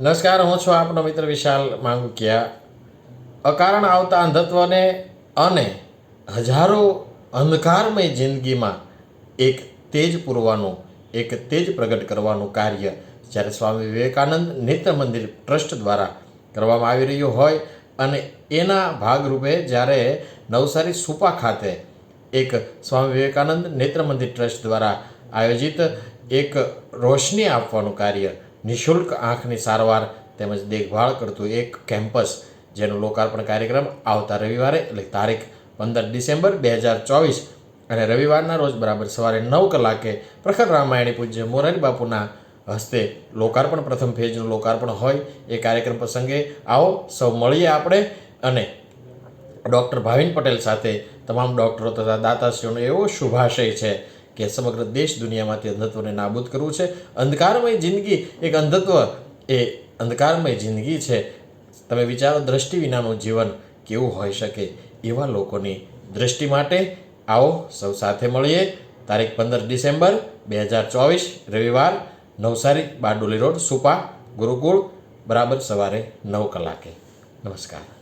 નમસ્કાર, હું છું આપનો મિત્ર વિશાલ માંગુકિયા. અકારણ આવતા અંધત્વને અને હજારો અંધકારમય જિંદગીમાં એક તેજ પૂરવાનું, એક તેજ પ્રગટ કરવાનું કાર્ય જ્યારે સ્વામી વિવેકાનંદ નેત્ર મંદિર ટ્રસ્ટ દ્વારા કરવામાં આવી રહ્યું હોય અને એના ભાગરૂપે જ્યારે નવસારી સુપા ખાતે એક સ્વામી વિવેકાનંદ નેત્ર મંદિર ટ્રસ્ટ દ્વારા આયોજિત એક રોશની આપવાનું કાર્ય નિઃશુલ્ક આંખની સારવાર તેમજ દેખભાળ કરતું એક કેમ્પસ જેનું લોકાર્પણ કાર્યક્રમ આવતા રવિવારે, એટલે તારીખ પંદર ડિસેમ્બર બે હજાર ચોવીસ અને રવિવારના રોજ બરાબર સવારે નવ કલાકે પ્રખર રામાયણી પૂજ્ય મોરારી બાપુના હસ્તે લોકાર્પણ, પ્રથમ ફેજનું લોકાર્પણ હોય એ કાર્યક્રમ પ્રસંગે આવો, સૌ મળીએ આપણે અને ડૉક્ટર ભાવિન પટેલ સાથે તમામ ડૉક્ટરો તથા દાતાશ્રીઓનો એવો શુભાશય છે. કે સમગ્ર દેશ દુનિયામાંથી અંધત્વને નાબૂદ કરવું છે. અંધકારમય જિંદગી એક અંધત્વ એ અંધકારમય જિંદગી છે. તમે વિચારો, દ્રષ્ટિ વિનાનું જીવન કેવું હોઈ શકે એવા લોકોની દ્રષ્ટિ માટે આવો સૌ સાથે મળીએ. તારીખ પંદર ડિસેમ્બર બે હજાર ચોવીસ, રવિવાર, નવસારી, બારડોલી રોડ, સુપા, ગુરુકુળ, બરાબર સવારે નવ કલાકે. નમસ્કાર.